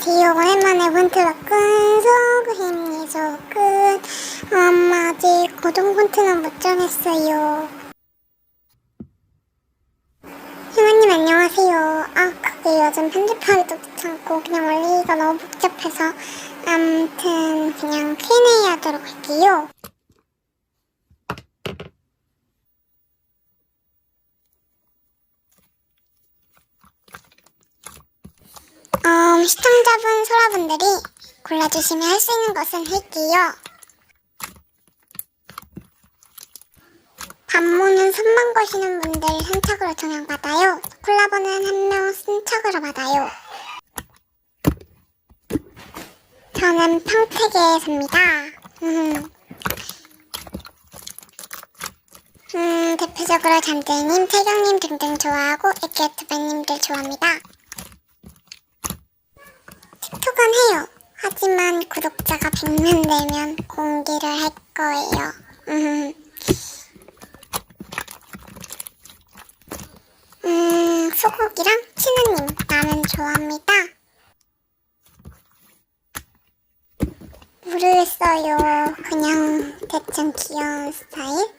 안녕하세요. 오랜만에 폰트로큰 소그입니 소근. 음, 아직 고정 폰트는 못 정했어요. 희원님 안녕하세요. 아, 그게 요즘 편집하기도 귀찮고 그냥 올리기가 너무 복잡해서 아무튼 그냥 Q&A 하도록 할게요. 음, 시청자분, 소라분들이 골라주시면 할 수 있는 것은 할게요. 반모는 선만 거시는 분들 선착으로 종양받아요. 콜라보는 한명 선착으로 받아요. 저는 평택에 삽니다. 음, 음, 대표적으로 잠들님, 태경님 등등 좋아하고 애기유튜버님들 좋아합니다. 틱톡은 해요. 하지만 구독자가 100만 되면 공개를 할 거예요. 음, 음 소고기랑 치느님 나는 좋아합니다. 모르겠어요. 그냥 대충 귀여운 스타일? 음,